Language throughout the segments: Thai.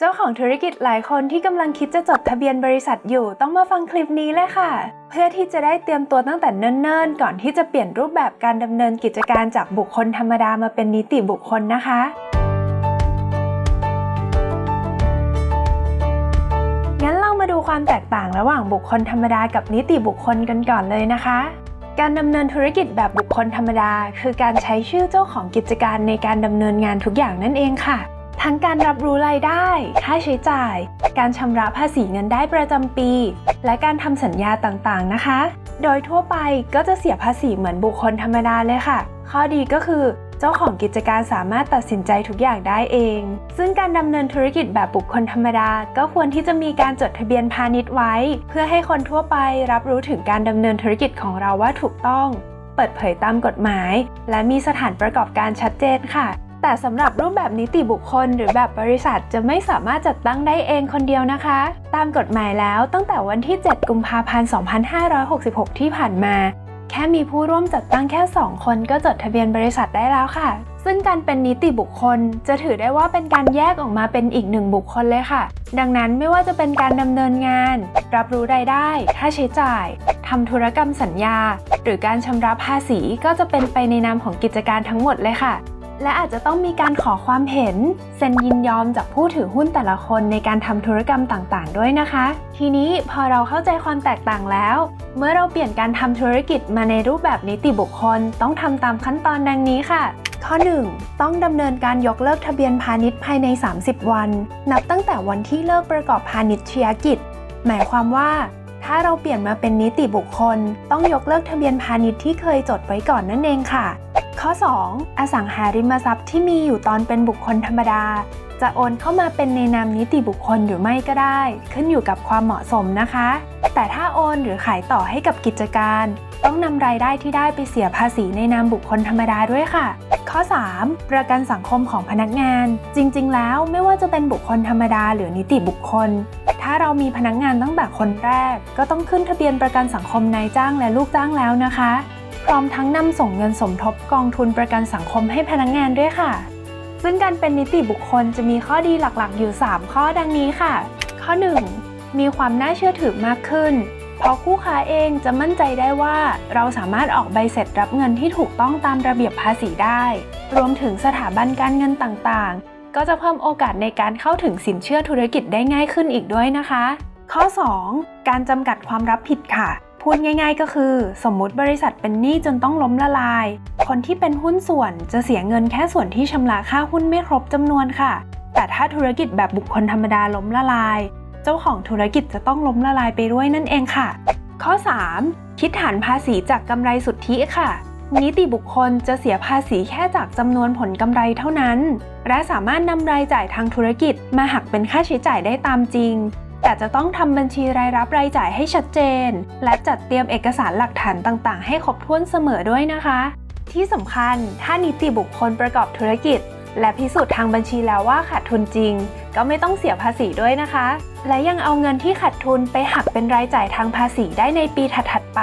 เจ้าของธุรกิจหลายคนที่กำลังคิดจะจดทะเบียนบริษัทอยู่ต้องมาฟังคลิปนี้เลยค่ะ เพื่อที่จะได้เตรียมตัวตั้งแต่เนิ่นๆ ก่อนที่จะเปลี่ยนรูปแบบการดำเนินกิจการจากบุคคลธรรมดามาเป็นนิติบุคคลนะคะงั้นเรามาดูความแตกต่างระหว่างบุคคลธรรมดากับนิติบุคคลกันก่อนเลยนะคะ การดำเนินธุรกิจแบบบุคคลธรรมดา คือการใช้ชื่อเจ้าของกิจการในการดำเนินงานทุกอย่างนั่นเองค่ะ ทั้งการรับรู้รายได้ ค่าใช้จ่าย การชำระภาษีเงินได้ประจำปี และการทำสัญญาต่างๆนะคะ โดยทั่วไปก็จะเสียภาษีเหมือนบุคคลธรรมดาเลยค่ะ ข้อดีก็คือเจ้าของกิจการสามารถตัดสินใจทุกอย่างได้เอง ซึ่งการดำเนินธุรกิจแบบบุคคลธรรมดา ก็ควรที่จะมีการจดทะเบียนพาณิชย์ไว้ เพื่อให้คนทั่วไปรับรู้ถึงการดำเนินธุรกิจของเราว่าถูกต้อง เปิดเผยตามกฎหมาย และมีสถานประกอบการชัดเจนค่ะ แต่สำหรับรูปแบบนิติบุคคล หรือแบบบริษัทจะไม่สามารถจัดตั้งได้เองคนเดียวนะคะ ตามกฎหมายแล้วตั้งแต่วันที่ 7 กุมภาพันธ์ 2566 ที่ผ่านมา แค่มีผู้ร่วมจัดตั้งแค่ 2 คนก็จดทะเบียนบริษัทได้แล้วค่ะ ซึ่งการเป็นนิติบุคคล จะถือได้ว่าเป็นการแยกออกมาเป็นอีกหนึ่งบุคคลเลยค่ะ ดังนั้นไม่ว่าจะเป็นการดำเนินงาน รับรู้รายได้ ค่าใช้จ่ายทำธุรกรรมสัญญา หรือการชำระภาษีก็จะเป็นไปในนามของกิจการทั้งหมดเลยค่ะ และอาจจะต้องมีการขอความเห็น เซ็นยินยอมจากผู้ถือหุ้นแต่ละคนในการทำธุรกรรมต่างๆ ด้วยนะคะ ทีนี้พอเราเข้าใจความแตกต่างแล้ว เมื่อเราเปลี่ยนการทำธุรกิจมาในรูปแบบนิติบุคคล ต้องทำตามขั้นตอนดังนี้ค่ะ ข้อ 1. ต้องดำเนินการยกเลิกทะเบียนพาณิชย์ภายใน 30 วัน นับตั้งแต่วันที่เลิกประกอบพาณิชยกิจ หมายความว่าถ้าเราเปลี่ยนมาเป็นนิติบุคคล ต้องยกเลิกทะเบียนพาณิชย์ที่เคยจดไว้ก่อนนั่นเองค่ะ ข้อ 2. อสังหาริมทรัพย์ที่มีอยู่ตอนเป็นบุคคลธรรมดา จะโอนเข้ามาเป็นในนามนิติบุคคลหรือไม่ก็ได้ ขึ้นอยู่กับความเหมาะสมนะคะ แต่ถ้าโอนหรือขายต่อให้กับกิจการ ต้องนำรายได้ที่ได้ไปเสียภาษีในนามบุคคลธรรมดาด้วยค่ะ ข้อ 3. ประกันสังคมของพนักงาน จริง ๆ แล้วไม่ว่าจะเป็นบุคคลธรรมดาหรือนิติบุคคลถ้าเรามีพนักงานตั้งแต่คนแรก ก็ต้องขึ้นทะเบียนประกันสังคมนายจ้างและลูกจ้างแล้วนะคะ พร้อมทั้งนำส่งเงินสมทบกองทุนประกันสังคมให้พนักงานด้วยค่ะ ซึ่งการเป็นนิติบุคคลจะมีข้อดีหลักๆ อยู่ 3 ข้อดังนี้ค่ะ ข้อ 1. มีความน่าเชื่อถือมากขึ้น เพราะคู่ค้าเองจะมั่นใจได้ว่า เราสามารถออกใบเสร็จรับเงินที่ถูกต้องตามระเบียบภาษีได้ รวมถึงสถาบันการเงินต่างๆ ก็จะเพิ่มโอกาสในการเข้าถึงสินเชื่อธุรกิจได้ง่ายขึ้นอีกด้วยนะคะ ข้อ 2. การจำกัดความรับผิดค่ะ พูดง่าย ๆ ก็คือ สมมุติบริษัทเป็นหนี้จนต้องล้มละลาย คนที่เป็นหุ้นส่วนจะเสียเงินแค่ส่วนที่ชำระค่าหุ้นไม่ครบจำนวนค่ะ แต่ถ้าธุรกิจแบบบุคคลธรรมดาล้มละลาย เจ้าของธุรกิจจะต้องล้มละลายไปด้วยนั่นเองค่ะ ข้อ 3. คิดฐานภาษีจากกำไรสุทธิค่ะนิติบุคคลจะเสียภาษีแค่จากจำนวนผลกำไรเท่านั้น และสามารถนำรายจ่ายทางธุรกิจมาหักเป็นค่าใช้จ่ายได้ตามจริง แต่จะต้องทำบัญชีรายรับรายจ่ายให้ชัดเจน และจัดเตรียมเอกสารหลักฐานต่างๆ ให้ครบถ้วนเสมอด้วยนะคะ ที่สำคัญถ้านิติบุคคลประกอบธุรกิจ และพิสูจน์ทางบัญชีแล้วว่าขาดทุนจริง ก็ไม่ต้องเสียภาษีด้วยนะคะ และยังเอาเงินที่ขาดทุนไปหักเป็นรายจ่ายทางภาษีได้ในปีถัดๆไป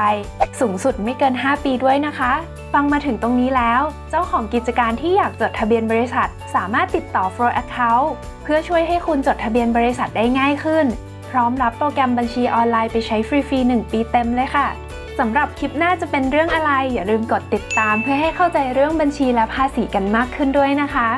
สูงสุดไม่เกิน 5 ปีด้วยนะคะ ฟังมาถึงตรงนี้แล้ว เจ้าของกิจการที่อยากจดทะเบียนบริษัท สามารถติดต่อ Flow Account เพื่อช่วยให้คุณจดทะเบียนบริษัทได้ง่ายขึ้น พร้อมรับโปรแกรมบัญชีออนไลน์ไปใช้ฟรีๆ1ปีเต็มเลยค่ะ สำหรับคลิปหน้าจะเป็นเรื่องอะไร อย่าลืมกดติดตามเพื่อให้เข้าใจเรื่องบัญชีและภาษีกันมากขึ้นด้วยนะคะ